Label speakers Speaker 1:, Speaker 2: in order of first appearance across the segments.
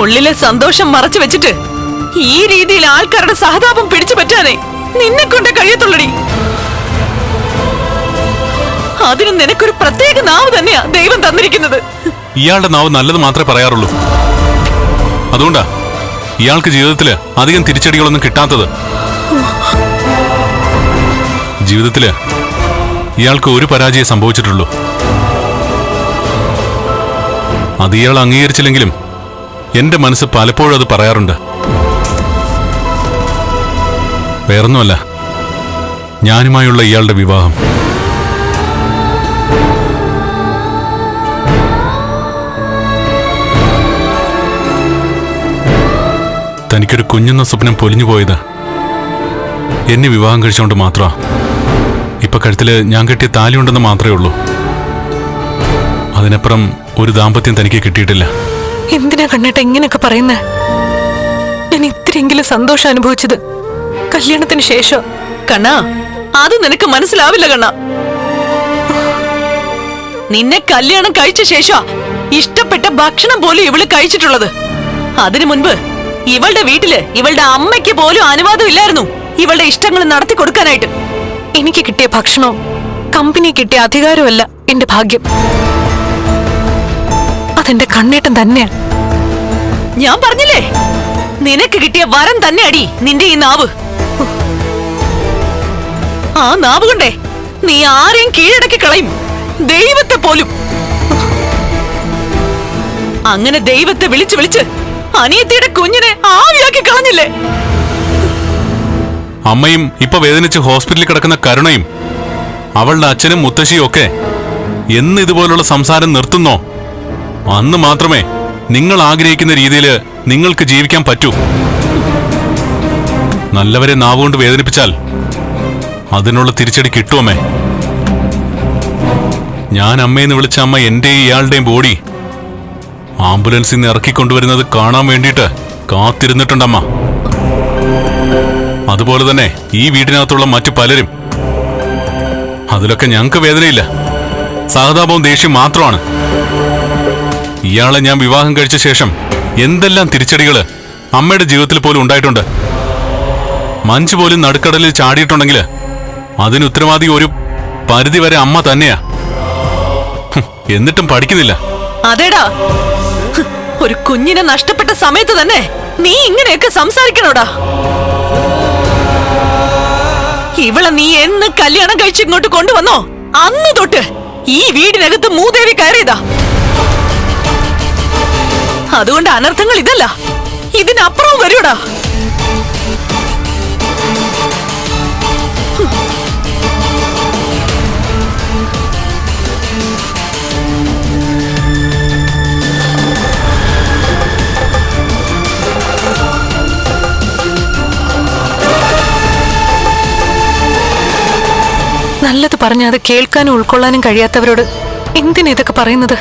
Speaker 1: ഉള്ളിലെ സന്തോഷം മറച്ചു വെച്ചിട്ട് ഈ രീതിയിൽ ആൾക്കാരുടെ സഹതാപം പിടിച്ചു പറ്റാനേ നിന്നെ കൊണ്ട് കഴിയത്തുള്ളടി. അതിന് നിനക്കൊരു പ്രത്യേക നാവ് തന്നെയാ ദൈവം തന്നിരിക്കുന്നത്.
Speaker 2: ഇയാളുടെ നാവ് നല്ലത് മാത്രമേ പറയാറുള്ളൂ. അതുകൊണ്ടാ ഇയാൾക്ക് ജീവിതത്തിൽ അധികം തിരിച്ചടികളൊന്നും കിട്ടാത്തത്. ജീവിതത്തിൽ ഇയാൾക്ക് ഒരു പരാജയം സംഭവിച്ചിട്ടുള്ളൂ. അത് ഇയാൾ അംഗീകരിച്ചില്ലെങ്കിലും എന്റെ മനസ്സ് പലപ്പോഴും അത് പറയാറുണ്ട്. വേറൊന്നുമല്ല ഞാനുമായുള്ള ഇയാളുടെ വിവാഹം. തനിക്കൊരു കുഞ്ഞെന്ന സ്വപ്നം പൊലിഞ്ഞു പോയത് എന്നെ വിവാഹം കഴിച്ചുകൊണ്ട് മാത്രമാ ഇപ്പൊ കഴുത്തിൽ ഞാൻ കെട്ടിയ താലിയുണ്ടെന്ന് മാത്രമേ ഉള്ളൂ. അതിനപ്പുറം ഒരു ദാമ്പത്യം തനിക്ക് കിട്ടിയിട്ടില്ല.
Speaker 1: എന്തിനാ കണ്ണേട്ട ഇങ്ങനെയൊക്കെ പറയുന്നേ? ഞാൻ ഇത്രയെങ്കിലും സന്തോഷം അനുഭവിച്ചത് കല്യാണത്തിന് ശേഷം. കണ്ണാ അത് നിനക്ക് മനസ്സിലാവില്ല കണ്ണാ. നിന്നെ കല്യാണം കഴിച്ച ശേഷം ഇഷ്ടപ്പെട്ട ഭക്ഷണം പോലും ഇവൾ കഴിച്ചിട്ടുള്ളത്. അതിനു മുൻപ് ഇവളുടെ വീട്ടിൽ ഇവളുടെ അമ്മയ്ക്ക് പോലും അനുവാദം ഇല്ലായിരുന്നു ഇവളുടെ ഇഷ്ടങ്ങൾ നടത്തി കൊടുക്കാനായിട്ട്. എനിക്ക് കിട്ടിയ ഭക്ഷണവും കമ്പനി കിട്ടിയ അധികാരമല്ല എന്റെ ഭാഗ്യം. അതെന്റെ കണ്ണേട്ടം തന്നെയാണ് ഞാൻ പറഞ്ഞില്ലേ? നിനക്ക് കിട്ടിയ വരം തന്നെ അടി നിന്റെ ഈ നാവ്. ആ നാവ് കൊണ്ടേ നീ ആരെയും കീഴടക്കി കളയും. ദൈവത്തെ പോലും. അങ്ങനെ ദൈവത്തെ വിളിച്ചു വിളിച്ച് അനിയത്തിയുടെ കുഞ്ഞിനെ ആവിയാക്കി കളഞ്ഞില്ലേ?
Speaker 2: അമ്മയും ഇപ്പൊ വേദനിച്ച് ഹോസ്പിറ്റലിൽ കിടക്കുന്ന കരുണയും അവളുടെ അച്ഛനും മുത്തശ്ശിയും ഒക്കെ എന്ന് ഇതുപോലുള്ള സംസാരം നിർത്തുന്നോ? അന്ന് മാത്രമേ നിങ്ങൾ ആഗ്രഹിക്കുന്ന രീതിയിൽ നിങ്ങൾക്ക് ജീവിക്കാൻ പറ്റൂ. നല്ലവരെ നാവുകൊണ്ട് വേദനിപ്പിച്ചാൽ അതിനുള്ള തിരിച്ചടി കിട്ടുമേ ഞാൻ അമ്മയെന്ന് വിളിച്ച അമ്മ എന്റെയും ഇയാളുടെയും ബോഡി ആംബുലൻസിൽ നിന്ന് ഇറക്കിക്കൊണ്ടുവരുന്നത് കാണാൻ വേണ്ടിയിട്ട് കാത്തിരുന്നിട്ടുണ്ടമ്മ. അതുപോലെ തന്നെ ഈ വീടിനകത്തുള്ള മറ്റു പലരും. അതിലൊക്കെ ഞങ്ങൾക്ക് വേദനയില്ല. സഹതാപവും ദേഷ്യം മാത്രമാണ്. ഇയാളെ ഞാൻ വിവാഹം കഴിച്ച ശേഷം എന്തെല്ലാം തിരിച്ചടികൾ അമ്മയുടെ ജീവിതത്തിൽ പോലും ഉണ്ടായിട്ടുണ്ട്. മഞ്ച് പോലും നടുക്കടലിൽ ചാടിയിട്ടുണ്ടെങ്കിൽ അതിന് ഉത്തരവാദി ഒരു പരിധി വരെ അമ്മ തന്നെയാ. എന്നിട്ടും പഠിക്കുന്നില്ല.
Speaker 1: അതേടാ. ഒരു കുഞ്ഞിനെ നഷ്ടപ്പെട്ട സമയത്ത് തന്നെ നീ ഇങ്ങനെയൊക്കെ സംസാരിക്കണോടാ? ഇവളെ നീ എന്ന് കല്യാണം കഴിച്ച് ഇങ്ങോട്ട് കൊണ്ടുവന്നോ? അന്ന് തൊട്ട് ഈ വീടിനകത്ത് മൂദേവി കയറിയതാ. അതുകൊണ്ട് അനർത്ഥങ്ങൾ ഇതല്ല. ഇതിനപ്പുറവും വരൂടാ. നല്ലത് പറഞ്ഞാതെ അത് കേൾക്കാനും ഉൾക്കൊള്ളാനും കഴിയാത്തവരോട് എന്തിനാ ഇതൊക്കെ പറയുന്നത്?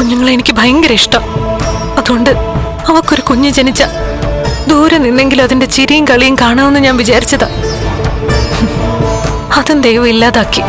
Speaker 1: കുഞ്ഞുങ്ങളെ എനിക്ക് ഭയങ്കര ഇഷ്ടം. അതുകൊണ്ട് അവക്കൊരു കുഞ്ഞ് ജനിച്ച ദൂരെ നിന്നെങ്കിലും അതിന്റെ ചിരിയും കളിയും കാണാമെന്ന് ഞാൻ വിചാരിച്ചതാ. അതും ദൈവം ഇല്ലാതാക്കി.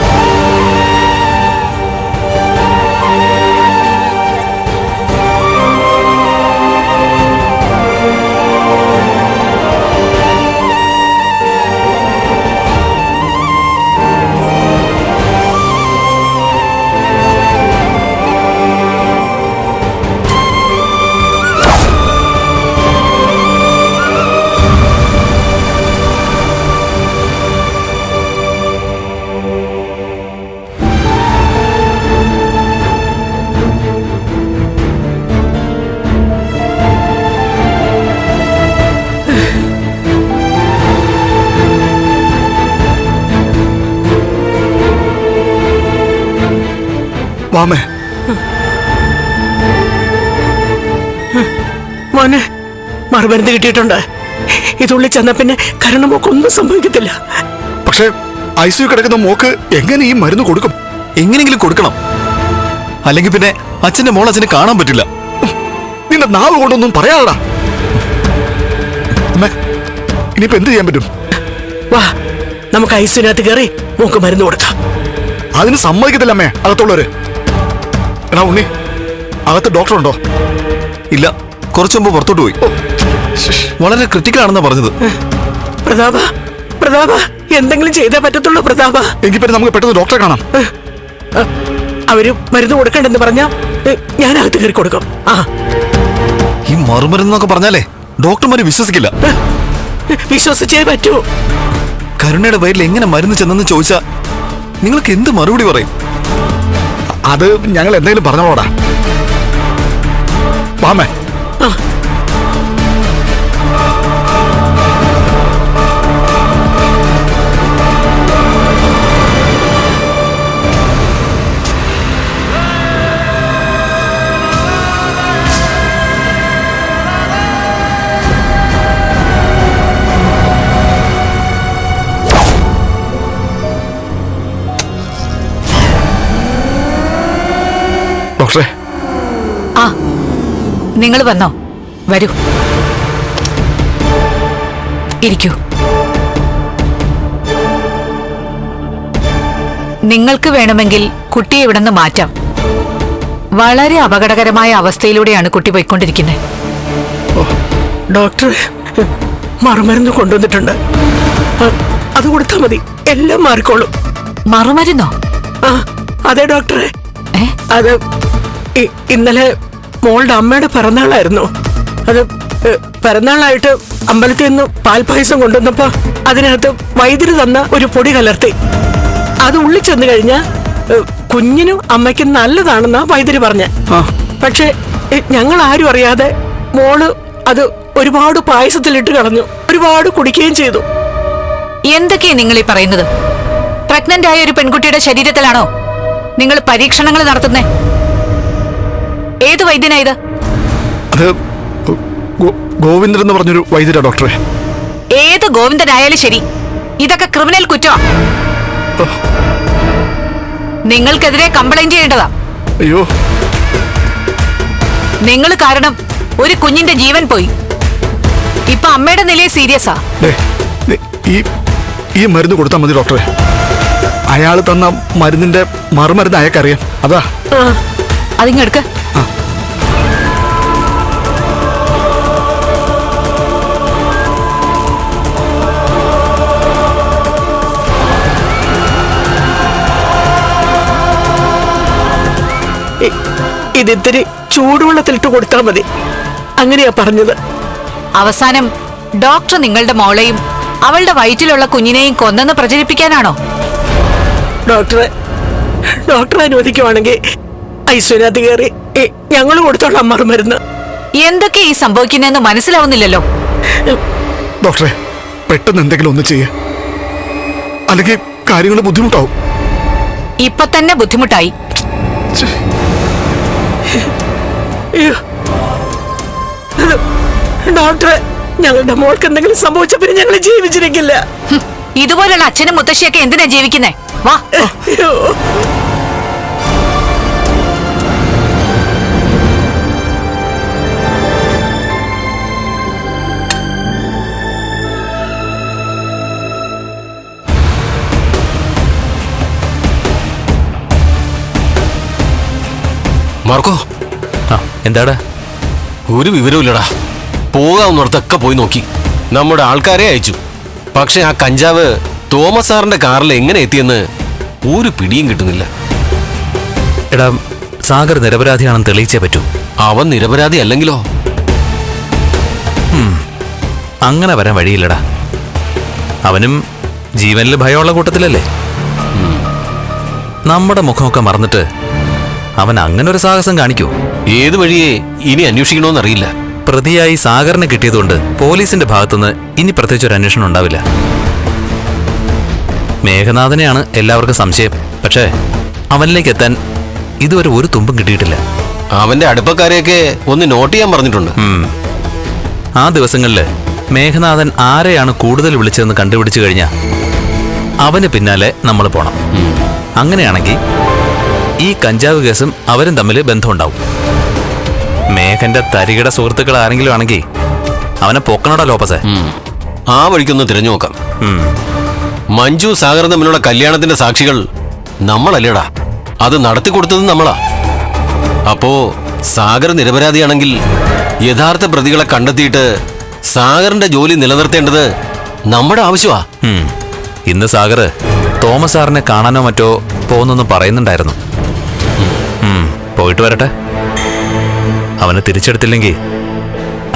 Speaker 3: വാമേ
Speaker 4: മോനെ മറുമരുന്ന് കിട്ടിയിട്ടുണ്ട്. ഇതുള്ളിൽ ചെന്ന പിന്നെ കരുണമോക്കൊന്നും സംഭവിക്കത്തില്ല.
Speaker 3: പക്ഷേ ഐ സി കിടക്കുന്ന മോക്ക് എങ്ങനെ ഈ മരുന്ന് കൊടുക്കും?
Speaker 5: എങ്ങനെയെങ്കിലും കൊടുക്കണം. അല്ലെങ്കിൽ പിന്നെ അച്ഛന്റെ മോൾ അച്ഛനെ കാണാൻ പറ്റില്ല.
Speaker 3: നിന്റെ നാവ് കൊണ്ടൊന്നും പറയാടാ അമ്മേ ഇനിയിപ്പോ എന്ത് ചെയ്യാൻ പറ്റും?
Speaker 4: വാ നമുക്ക് ഐസിനകത്ത് കയറി മോക്ക് മരുന്ന് കൊടുക്കാം.
Speaker 3: അതിന് സമ്മതിക്കത്തില്ല അമ്മേ അകത്തുള്ളവര്. എടാ ഉണ്ണി. അകത്ത് ഡോക്ടർ ഉണ്ടോ
Speaker 5: ഇല്ല. കുറച്ചു മുമ്പ് പുറത്തോട്ട് പോയി. വളരെ ക്രിട്ടിക്കൽ ആണെന്നാ പറഞ്ഞത്.
Speaker 4: പ്രതാപ പ്രതാപ എന്തെങ്കിലും ചെയ്തേ പറ്റത്തുള്ളൂ പ്രതാപ.
Speaker 3: എങ്കിൽ പിന്നെ നമുക്ക് പെട്ടെന്ന് ഡോക്ടറെ കാണാം.
Speaker 4: അവർ മരുന്ന് കൊടുക്കണ്ടെന്ന് പറഞ്ഞ ഞാൻ അകത്ത് കയറി കൊടുക്കും. ആ.
Speaker 5: ഈ മറുമരുന്നൊക്കെ പറഞ്ഞാലേ ഡോക്ടർമാര് വിശ്വസിക്കില്ല.
Speaker 4: വിശ്വസിച്ചേ പറ്റൂ.
Speaker 5: കരുണയുടെ വയറിൽ എങ്ങനെ മരുന്ന് ചെന്നെന്ന് ചോദിച്ചാ നിങ്ങൾക്ക് എന്ത് മറുപടി പറയും?
Speaker 3: അത് ഞങ്ങൾ എന്തെങ്കിലും പറഞ്ഞോളാടാ. വാമേ. ഡോക്ടറെ.
Speaker 6: ആ നിങ്ങൾ വന്നോ. വരൂ. ഇരിക്കൂ. നിങ്ങൾക്ക് വേണമെങ്കിൽ കുട്ടിയെ ഇവിടെ നിന്ന് മാറ്റാം. വളരെ അപകടകരമായ അവസ്ഥയിലൂടെയാണ് കുട്ടി പോയിക്കൊണ്ടിരിക്കുന്നത്
Speaker 4: ഡോക്ടർ മറുമരുന്ന് കൊണ്ടുവന്നിട്ടുണ്ട്. അത് കൊടുത്താൽ മതി. എല്ലാം മാറിക്കോളും.
Speaker 6: മറുമരുന്നോ?
Speaker 4: ആ അതെ ഡോക്ടറെ. അത് ഇന്നലെ മോളുടെ അമ്മയുടെ പിറന്നാളായിരുന്നു. അത് പിറന്നാളായിട്ട് അമ്പലത്തിൽ നിന്ന് പാൽപ്പായസം കൊണ്ടുവന്നപ്പോ അതിനകത്ത് വൈദ്യുതി തന്ന ഒരു പൊടി കലർത്തി. അത് ഉള്ളിൽ ചെന്ന് കഴിഞ്ഞാ കുഞ്ഞിനും അമ്മയ്ക്കും നല്ലതാണെന്നാ വൈദ്യുതി പറഞ്ഞ. പക്ഷെ ഞങ്ങൾ ആരും അറിയാതെ മോൾ അത് ഒരുപാട് പായസത്തിലിട്ട് കളഞ്ഞു. ഒരുപാട് കുടിക്കുകയും ചെയ്തു.
Speaker 6: എന്തൊക്കെയാ നിങ്ങൾ ഈ പറയുന്നത്? പ്രഗ്നന്റ് ആയ ഒരു പെൺകുട്ടിയുടെ ശരീരത്തിലാണോ നിങ്ങൾ പരീക്ഷണങ്ങൾ നടത്തുന്നേ? ഏത് വൈദ്യനാ ഇത്?
Speaker 3: അത് ഗോവിന്ദൻ എന്ന് പറഞ്ഞൊരു വൈദ്യരാ ഡോക്ടറെ.
Speaker 6: ഏത് ഗോവിന്ദനായാലും ശരി. ഇതൊക്കെ ക്രിമിനൽ കുറ്റമാ നിങ്ങൾക്കെതിരെ കംപ്ലൈന്റ് ചെയ്യേണ്ടതാ.
Speaker 3: അയ്യോ.
Speaker 6: നിങ്ങൾ കാരണം ഒരു കുഞ്ഞിന്റെ ജീവൻ പോയി. ഇപ്പൊ അമ്മയുടെ നിലയെ സീരിയസാ
Speaker 3: ഈ ഈ മരുന്ന് കൊടുത്താൽ മതി ഡോക്ടറെ. അയാൾ തന്ന മരുന്നിന്റെ മറുമരുന്ന് അയാൾക്കറിയാം. അതാ.
Speaker 6: അതിങ്ങെടുക്ക്
Speaker 4: ഇതിത്തിരി ചൂടുവെള്ളത്തിലിട്ട് കൊടുത്താൽ മതി. അങ്ങനെയാ പറഞ്ഞത്.
Speaker 6: അവസാനം ഡോക്ടർ നിങ്ങളുടെ മോളെയും അവളുടെ വയറ്റിലുള്ള കുഞ്ഞിനെയും കൊന്നെന്ന് പ്രചരിപ്പിക്കാനാണോ?
Speaker 4: ഡോക്ടറെ ഡോക്ടർ അനുവദിക്കുവാണെങ്കിൽ ഐശ്വര്യത്ത് കയറി ഞങ്ങൾ കൊടുത്തോളാം മറുമരുന്ന്
Speaker 6: എന്തൊക്കെ ഈ സംഭവിക്കുന്നതെന്ന് മനസ്സിലാവുന്നില്ലല്ലോ.
Speaker 3: ഡോക്ടറെ പെട്ടെന്ന് എന്തെങ്കിലും ഒന്ന് ചെയ്യേ. അല്ലെങ്കിൽ കാര്യങ്ങൾ ബുദ്ധിമുട്ടാവും.
Speaker 6: ഇപ്പൊ തന്നെ ബുദ്ധിമുട്ടായി.
Speaker 4: ഡോക്ടറെ ഞങ്ങളുടെ മോൾക്ക് എന്തെങ്കിലും സംഭവിച്ച പിന്നെ ഞങ്ങൾ ജീവിച്ചിരിക്കില്ല.
Speaker 6: ഇതുപോലുള്ള അച്ഛനും മുത്തശ്ശിയൊക്കെ എന്തിനാ ജീവിക്കുന്നേ? വാ
Speaker 4: അയ്യോ.
Speaker 7: ആ
Speaker 5: എന്താടാ?
Speaker 7: ഒരു വിവരവുമില്ലടാ. പോകാവുന്നിടത്തൊക്കെ പോയി നോക്കി. നമ്മുടെ ആൾക്കാരെ അയച്ചു. പക്ഷെ ആ കഞ്ചാവ് തോമസ് സാറിന്റെ കാറിൽ എങ്ങനെ എത്തിയെന്ന് ഒരു പിടിയും കിട്ടുന്നില്ല.
Speaker 5: എടാ സാഗർ നിരപരാധിയാണെന്ന് തെളിയിച്ചേ പറ്റൂ.
Speaker 7: അവൻ നിരപരാധി അല്ലെങ്കിലോ?
Speaker 5: അങ്ങനെ വരാൻ വഴിയില്ലടാ. അവനും ജീവനിൽ ഭയമുള്ള കൂട്ടത്തിലല്ലേ? നമ്മുടെ മുഖമൊക്കെ മറന്നിട്ട് അവൻ അങ്ങനെ ഒരു സാഹസം കാണിക്കൂ.
Speaker 7: ഏത് വഴിയെ ഇനി അന്വേഷിക്കണമെന്നറിയില്ല
Speaker 5: പ്രതിയായി സാഗറിനെ കിട്ടിയതുകൊണ്ട് പോലീസിന്റെ ഭാഗത്തുനിന്ന് ഇനി പ്രത്യേകിച്ച് ഒരു അന്വേഷണം ഉണ്ടാവില്ല. മേഘനാഥനെയാണ് എല്ലാവർക്കും സംശയം. പക്ഷേ അവനിലേക്ക് എത്താൻ ഇതുവരെ ഒരു തുമ്പും കിട്ടിയിട്ടില്ല.
Speaker 7: അവന്റെ അടുപ്പക്കാരെയൊക്കെ ഒന്ന് നോട്ട് ചെയ്യാൻ പറഞ്ഞിട്ടുണ്ട്.
Speaker 5: ആ ദിവസങ്ങളിൽ മേഘനാഥൻ ആരെയാണ് കൂടുതൽ വിളിച്ചതെന്ന് കണ്ടുപിടിച്ചു കഴിഞ്ഞാൽ അവന് പിന്നാലെ നമ്മൾ പോണം. അങ്ങനെയാണെങ്കിൽ ഈ കഞ്ചാവ് കേസും അവരും തമ്മിൽ ബന്ധമുണ്ടാവും. മേഘന്റെ തരികിട സുഹൃത്തുക്കൾ ആരെങ്കിലും ആണെങ്കിൽ അവനെ പൊക്കണോടാ ലോപ്പസെ?
Speaker 7: ആ വഴിക്കൊന്ന് തിരഞ്ഞു നോക്കാം. മഞ്ജു സാഗർ തമ്മിലുള്ള കല്യാണത്തിന്റെ സാക്ഷികൾ നമ്മളല്ലേടാ. അത് നടത്തി കൊടുത്തത് നമ്മളാ. അപ്പോ സാഗർ നിരപരാധിയാണെങ്കിൽ യഥാർത്ഥ പ്രതികളെ കണ്ടെത്തിയിട്ട് സാഗറിന്റെ ജോലി നിലനിർത്തേണ്ടത് നമ്മുടെ ആവശ്യമാ.
Speaker 5: ഇന്ന് സാഗർ തോമസ് സാറിനെ കാണാനോ മറ്റോ പോകുന്നെന്ന് പറയുന്നുണ്ടായിരുന്നു. പോയിട്ട് വരട്ടെ. അവനെ തിരിച്ചെടുത്തില്ലെങ്കിൽ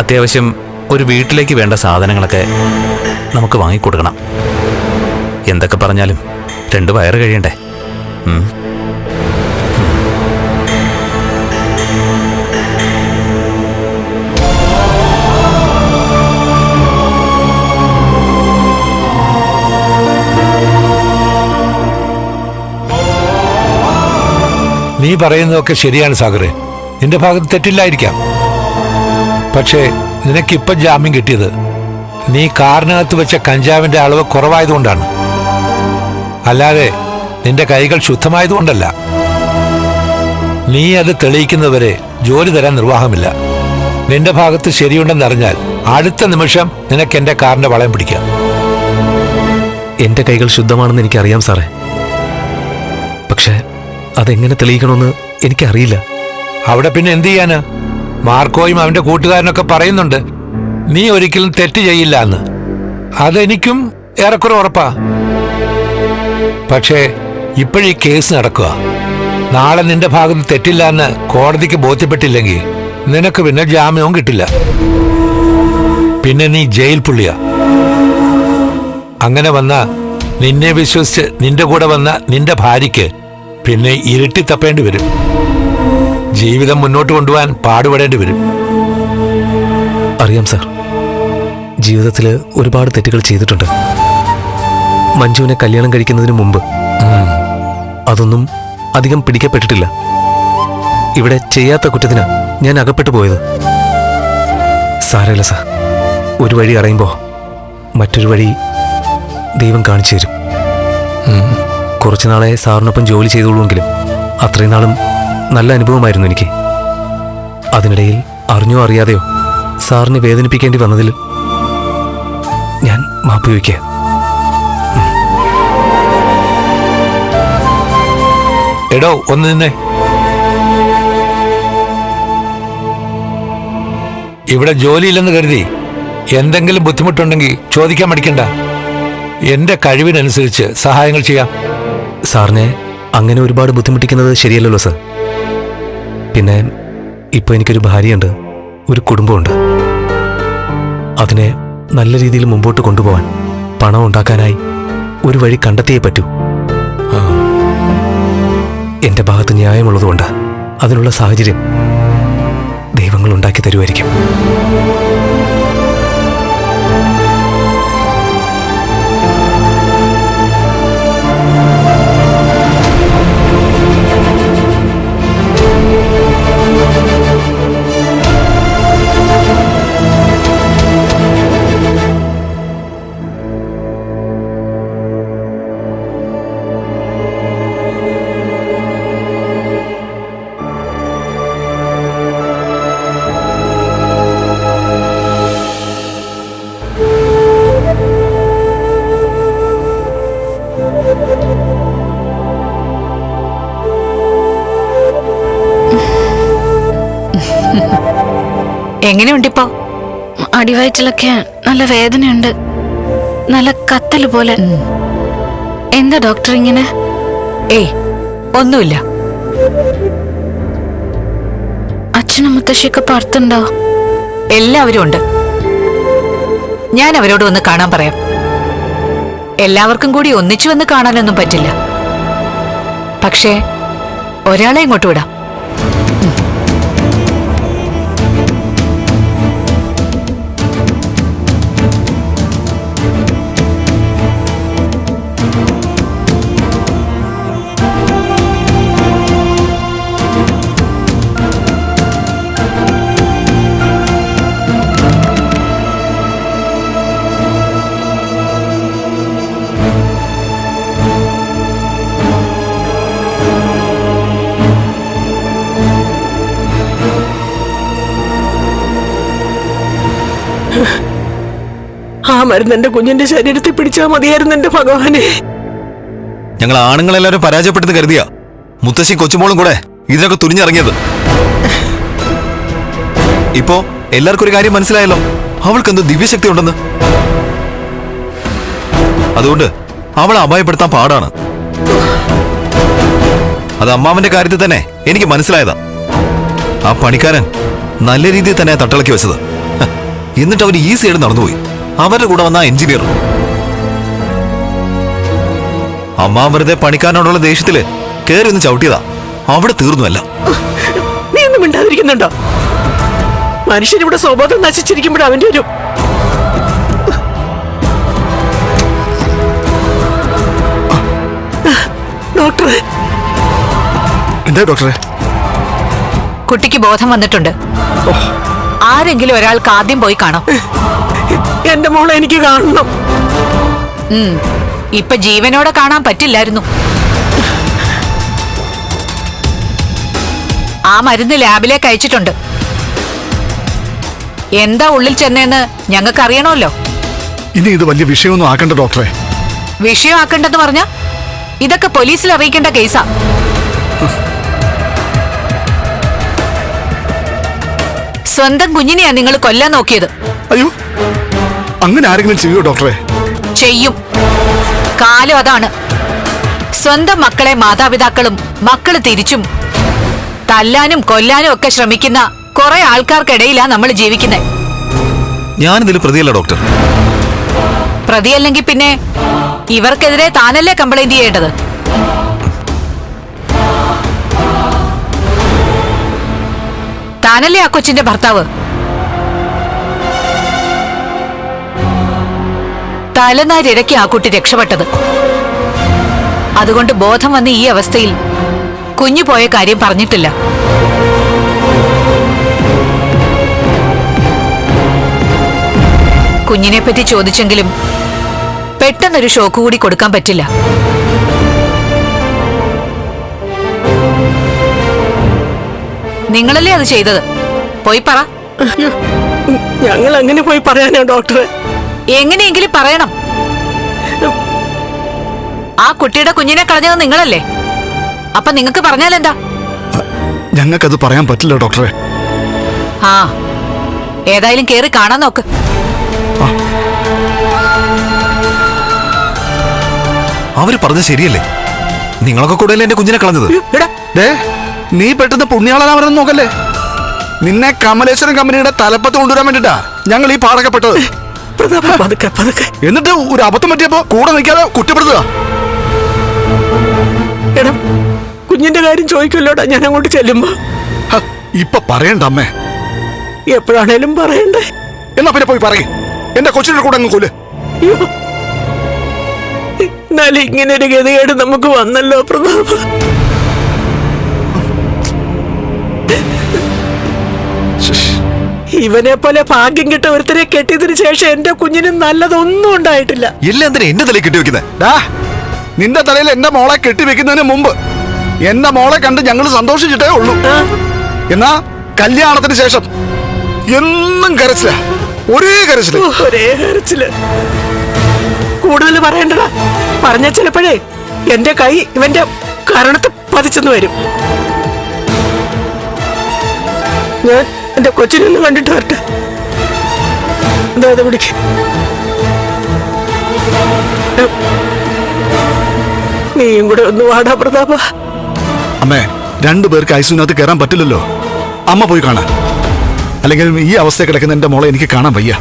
Speaker 5: അത്യാവശ്യം ഒരു വീട്ടിലേക്ക് വേണ്ട സാധനങ്ങളൊക്കെ നമുക്ക് വാങ്ങിക്കൊടുക്കണം. എന്തൊക്കെ പറഞ്ഞാലും രണ്ട് വയറ് കഴിയണ്ടേ?
Speaker 8: നീ പറയുന്നതൊക്കെ ശരിയാണ് സാഗറെ. നിന്റെ ഭാഗത്ത് തെറ്റില്ലായിരിക്കാം. പക്ഷേ നിനക്കിപ്പം ജാമ്യം കിട്ടിയത് നീ കാറിനകത്ത് വെച്ച കഞ്ചാവിന്റെ അളവ് കുറവായതുകൊണ്ടാണ്. അല്ലാതെ നിന്റെ കൈകൾ ശുദ്ധമായതുകൊണ്ടല്ല. നീ അത് തെളിയിക്കുന്നവരെ ജോലി തരാൻ നിർവാഹമില്ല. നിന്റെ ഭാഗത്ത് ശരിയുണ്ടെന്നറിഞ്ഞാൽ അടുത്ത നിമിഷം നിനക്ക് എന്റെ കാറിന്റെ വളയം പിടിക്കാം.
Speaker 9: എന്റെ കൈകൾ ശുദ്ധമാണെന്ന് എനിക്കറിയാം സാറേ. പക്ഷെ അതെങ്ങനെ തെളിയിക്കണമെന്ന് എനിക്കറിയില്ല.
Speaker 8: അവിടെ പിന്നെ എന്ത് ചെയ്യാന്? മാർക്കോയും അവന്റെ കൂട്ടുകാരനൊക്കെ പറയുന്നുണ്ട് നീ ഒരിക്കലും തെറ്റ് ചെയ്യില്ല എന്ന്. അതെനിക്കും ഏറെക്കുറെ ഉറപ്പാ. പക്ഷേ ഇപ്പോഴീ കേസ് നടക്കുക. നാളെ നിന്റെ ഭാഗത്ത് തെറ്റില്ല എന്ന് കോടതിക്ക് ബോധ്യപ്പെട്ടില്ലെങ്കിൽ നിനക്ക് പിന്നെ ജാമ്യവും കിട്ടില്ല. പിന്നെ നീ ജയിൽ പുള്ളിയാ. അങ്ങനെ വന്ന നിന്നെ വിശ്വസിച്ച് നിന്റെ കൂടെ വന്ന നിന്റെ ഭാര്യയ്ക്ക് പിന്നെ ഇരുട്ടി തപ്പേണ്ടി വരും. ജീവിതം മുന്നോട്ട് കൊണ്ടുപോകാൻ പാടുപെടേണ്ടി വരും.
Speaker 9: അറിയാം സാർ. ജീവിതത്തിൽ ഒരുപാട് തെറ്റുകൾ ചെയ്തിട്ടുണ്ട്. മഞ്ജുവിനെ കല്യാണം കഴിക്കുന്നതിന് മുമ്പ്. അതൊന്നും അധികം പിടിക്കപ്പെട്ടിട്ടില്ല. ഇവിടെ ചെയ്യാത്ത കുറ്റത്തിന് ഞാൻ അകപ്പെട്ടു പോയത്. സാരമില്ല സാർ. ഒരു വഴി അറിയുമ്പോൾ മറ്റൊരു വഴി ദൈവം കാണിച്ചു തരും. കുറച്ചു നാളെ സാറിനൊപ്പം ജോലി ചെയ്തോളൂവെങ്കിലും അത്രയും നാളും നല്ല അനുഭവമായിരുന്നു എനിക്ക്. അതിനിടയിൽ അറിഞ്ഞോ അറിയാതെയോ സാറിനെ വേദനിപ്പിക്കേണ്ടി വന്നതിൽ ഞാൻ മാപ്പ് ചോദിക്കുക
Speaker 8: എടോ ഒന്ന് നിന്നെ. ഇവിടെ ജോലിയില്ലെന്ന് കരുതി എന്തെങ്കിലും ബുദ്ധിമുട്ടുണ്ടെങ്കിൽ ചോദിക്കാൻ മടിക്കണ്ട. എന്റെ കഴിവിനനുസരിച്ച് സഹായങ്ങൾ ചെയ്യാം.
Speaker 9: സാറിനെ അങ്ങനെ ഒരുപാട് ബുദ്ധിമുട്ടിക്കുന്നത് ശരിയല്ലല്ലോ സർ. പിന്നെ ഇപ്പോൾ എനിക്കൊരു ഭാര്യയുണ്ട് ഒരു കുടുംബമുണ്ട്. അതിനെ നല്ല രീതിയിൽ മുമ്പോട്ട് കൊണ്ടുപോകാൻ പണം ഉണ്ടാക്കാനായി ഒരു വഴി കണ്ടെത്തിയേ പറ്റൂ. എന്റെ ഭാഗത്ത് ന്യായമുള്ളതുകൊണ്ട് അതിനുള്ള സാഹചര്യം ദൈവങ്ങൾ ഉണ്ടാക്കി തരുമായിരിക്കും
Speaker 6: എങ്ങനെയുണ്ടിപ്പോ?
Speaker 10: അടിവയറ്റിലൊക്കെ നല്ല വേദനയുണ്ട്. നല്ല കത്തൽ പോലെ. എന്താ ഡോക്ടർ ഇങ്ങനെ?
Speaker 6: ഏയ് ഒന്നുമില്ല.
Speaker 10: അച്ഛനും മുത്തശ്ശിയൊക്കെ പുറത്തുണ്ടോ
Speaker 6: എല്ലാവരും ഉണ്ട്. ഞാൻ അവരോട് ഒന്ന് കാണാൻ പറയാം. എല്ലാവർക്കും കൂടി ഒന്നിച്ചു വന്ന് കാണാനൊന്നും പറ്റില്ല. പക്ഷേ ഒരാളെ ഇങ്ങോട്ട് വിടാം.
Speaker 4: മരുന്ന് എന്റെ കുഞ്ഞിന്റെ ശരീരത്തിൽ പിടിച്ചാൽ മതിയായിരുന്നു എന്റെ ഭഗവാനെ.
Speaker 11: ഞങ്ങൾ ആണുങ്ങളെല്ലാവരും പരാജയപ്പെട്ടെന്ന് കരുതിയ. മുത്തശ്ശി കൊച്ചുമോളും കൂടെ ഇതിനൊക്കെ തുനിഞ്ഞിറങ്ങിയത്. ഇപ്പോ എല്ലാവർക്കും ഒരു കാര്യം മനസ്സിലായല്ലോ. അവൾക്ക് എന്ത് ദിവ്യശക്തി ഉണ്ടെന്ന്. അതുകൊണ്ട് അവളെ അപായപ്പെടുത്താൻ പാടാണ്. അത് അമ്മാവന്റെ കാര്യത്തിൽ തന്നെ എനിക്ക് മനസ്സിലായതാ. ആ പണിക്കാരൻ നല്ല രീതിയിൽ തന്നെ തട്ടിളക്കി വെച്ചത്. എന്നിട്ട് അവർ ഈസിയായിട്ട് നടന്നുപോയി. അവരുടെ കൂടെ വന്ന എഞ്ചിനീയർ. അമ്മ വെറുതെ പണിക്കാരനോടുള്ള ദേഷ്യത്തിൽ കയറി ഒന്ന് ചവിട്ടിയതാ. അവിടെ തീർന്നുവല്ല
Speaker 4: നീ ഒന്നും മിണ്ടാതിരിക്കുന്നുണ്ടോ? മനുഷ്യനിവിടെ സ്വബോധം നശിച്ചിരിക്കുമ്പോൾ അവന്റെ ഒരു ഡോക്ടറെ.
Speaker 3: എന്താ ഡോക്ടറെ?
Speaker 6: കുട്ടിക്ക് ബോധം വന്നിട്ടുണ്ട്. ആരെങ്കിലും ഒരാൾക്ക് ആദ്യം പോയി കാണാം.
Speaker 4: എന്റെ മോളെ എനിക്ക് കാണണം.
Speaker 6: ഇപ്പൊ ജീവനോടെ കാണാൻ പറ്റില്ലായിരുന്നു. ആ മരുന്ന് ലാബിലേക്ക് അയച്ചിട്ടുണ്ട്. എന്താ ഉള്ളിൽ ചെന്നേന്ന് ഞങ്ങൾക്ക് അറിയണമല്ലോ
Speaker 3: ഇനി ഇത് വലിയ വിഷയമൊന്നും ആക്കണ്ട ഡോക്ടറെ.
Speaker 6: വിഷയമാക്കണ്ടെന്ന് പറഞ്ഞ? ഇതൊക്കെ പോലീസിൽ അറിയിക്കേണ്ട കേസാ. സ്വന്തം കുഞ്ഞിനെയാ നിങ്ങൾ കൊല്ലാൻ നോക്കിയത്.
Speaker 3: അയ്യോ അങ്ങനെ ആരെങ്കിലും ചെയ്യോ ഡോക്ടറെ?
Speaker 6: ചെയ്യും. കാലം അതാണ്. സ്വന്തം മക്കളെ മാതാപിതാക്കളും മക്കൾ തിരിച്ചും തല്ലാനും കൊല്ലാനും ഒക്കെ ശ്രമിക്കുന്ന കുറെ ആൾക്കാർക്കിടയിലാ നമ്മൾ ജീവിക്കുന്നത്
Speaker 11: ഞാനിതിൽ പ്രതിയല്ല ഡോക്ടർ.
Speaker 6: പ്രതിയല്ലെങ്കിൽ പിന്നെ ഇവർക്കെതിരെ താനല്ലേ കംപ്ലൈന്റ് ചെയ്യേണ്ടത്? താനല്ലേ ആ കൊച്ചിന്റെ ഭർത്താവ്? തലനാരിഴയ്ക്ക് ആ കുട്ടി രക്ഷപ്പെട്ടത്. അതുകൊണ്ട് ബോധം വന്ന ഈ അവസ്ഥയിൽ കുഞ്ഞു പോയ കാര്യം പറഞ്ഞിട്ടില്ല. കുഞ്ഞിനെ പറ്റി ചോദിച്ചെങ്കിലും പെട്ടെന്നൊരു ഷോക്ക് കൂടി കൊടുക്കാൻ പറ്റില്ല. നിങ്ങളല്ലേ അത് ചെയ്തത്? പോയി പറ.
Speaker 4: ഞങ്ങൾ അങ്ങനെ പോയി പറയാനോ ഡോക്ടറെ.
Speaker 6: എങ്ങനെയെങ്കിലും പറയണം. ആ കുട്ടിയുടെ കുഞ്ഞിനെ കളഞ്ഞത് നിങ്ങളല്ലേ? അപ്പൊ നിങ്ങൾക്ക് പറഞ്ഞാലെന്താ?
Speaker 3: ഞങ്ങൾക്കത് പറയാൻ പറ്റില്ല ഡോക്ടറെ.
Speaker 6: ആ ഏതായാലും കേറി കാണാൻ നോക്ക്.
Speaker 11: അവർ പറഞ്ഞത് ശരിയല്ലേ? നിങ്ങളൊക്കെ കൂടെയല്ലേ എന്റെ കുഞ്ഞിനെ കളഞ്ഞത്?
Speaker 4: എടാ.
Speaker 3: നീ പെട്ടെന്ന് പുണ്യാളനാവരെന്ന് നോക്കല്ലേ? നിന്നെ കമലേശ്വരൻ കമ്പനിയുടെ തലപ്പത്ത് കൊണ്ടുവരാൻ വേണ്ടിട്ടാ ഞങ്ങൾ ഈ പാടക്കപ്പെട്ടത്
Speaker 4: പ്രതാപ പതുക്കെ പതുക്കെ.
Speaker 3: എന്നിട്ട് ഒരു അബദ്ധം പറ്റിയപ്പോ കൂടെ നിൽക്കാതെ കുറ്റപ്പെടുത്തുക.
Speaker 4: എടാ കുഞ്ഞിന്റെ കാര്യം ചോദിക്കുമല്ലോടാ ഞാൻ അങ്ങോട്ട് ചെല്ലുമ്പോ?
Speaker 3: ഹ, ഇപ്പൊ പറയണ്ട അമ്മേ.
Speaker 4: എപ്പോഴാണേലും പറയണ്ടേ.
Speaker 3: എന്നാ പിന്നെ പോയി പറയും. എന്റെ കൊച്ചിന്റെ കൂടെ അങ്ങ് കൊല്ല്.
Speaker 4: അയ്യോ. എന്നാലും ഇങ്ങനെ ഒരു ഗതികേട് നമുക്ക് വന്നല്ലോ പ്രതാപ. ഇവനെ പോലെ ഭാഗ്യം കിട്ട ഒരുത്തരെ കെട്ടിയതിനു ശേഷം എന്റെ കുഞ്ഞിന് നല്ലതൊന്നും ഉണ്ടായിട്ടില്ല.
Speaker 11: എല്ലാം എന്തിനാ എന്റെ തലയിൽ കെട്ടിവെക്കുന്നത്
Speaker 3: ഡാ നിന്റെ തലയിൽ എന്റെ മോളെ കെട്ടി വെക്കുന്നതിന് മുമ്പ് എന്റെ മോളെ കണ്ട് ഞങ്ങൾ സന്തോഷിച്ചിട്ടേ ഉള്ളൂ. എന്നാ കല്യാണത്തിന് ശേഷം എന്നും കരച്ചില്ല ഒരേ കരച്ചിൽ.
Speaker 4: ഒരേ കരച്ചിൽ. കൂടുതൽ പറയണ്ടടാ പറഞ്ഞ ചിലപ്പോഴേ എന്റെ കൈ ഇവന്റെ കരണത്തെ പതിച്ചെന്ന് വരും. ഞാൻ എന്റെ കൊച്ചിനൊന്ന് കണ്ടിട്ട് വരട്ടെ. എന്താ പിടിക്ക്. നീയും കൂടെ ഒന്ന് വാടാ പ്രതാപ.
Speaker 3: അമ്മേ രണ്ടു പേർക്ക് ഐസിനകത്ത് കയറാൻ പറ്റില്ലല്ലോ. അമ്മ പോയി കാണാൻ അല്ലെങ്കിൽ ഈ അവസ്ഥ കിടക്കുന്ന എന്റെ മോളെ എനിക്ക് കാണാൻ വയ്യ.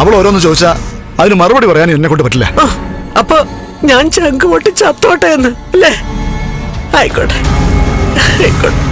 Speaker 3: അവൾ ഓരോന്ന് ചോദിച്ചാ അതിന് മറുപടി പറയാൻ എന്നെ കൊണ്ട് പറ്റില്ല.
Speaker 4: അപ്പൊ ഞാൻ ചങ്ക് പൊട്ടി ചത്തോട്ടെ എന്ന് അല്ലേ? ആയിക്കോട്ടെ. ആയിക്കോട്ടെ.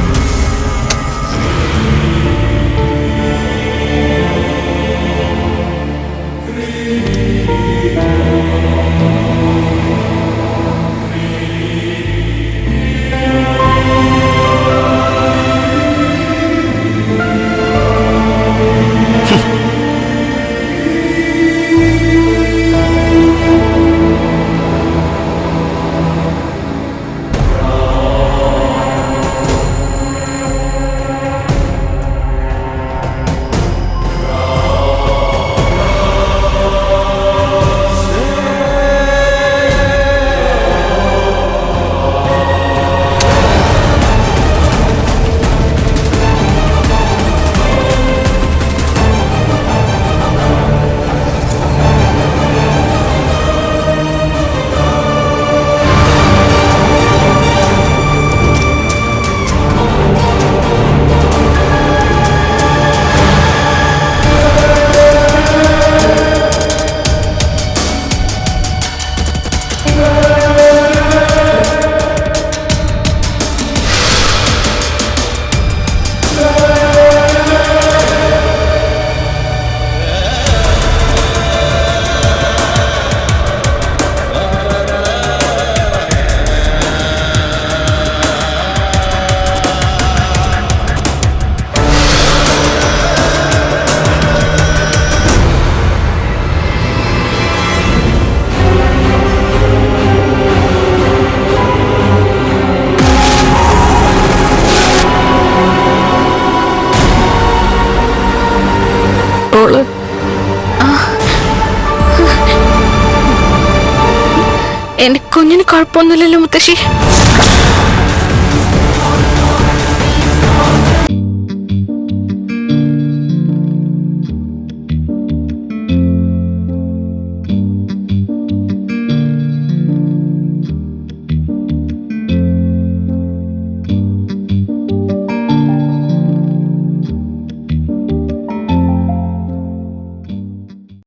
Speaker 10: കുഞ്ഞിന് കുഴപ്പമൊന്നുമില്ലല്ലോ മുത്തശ്ശി.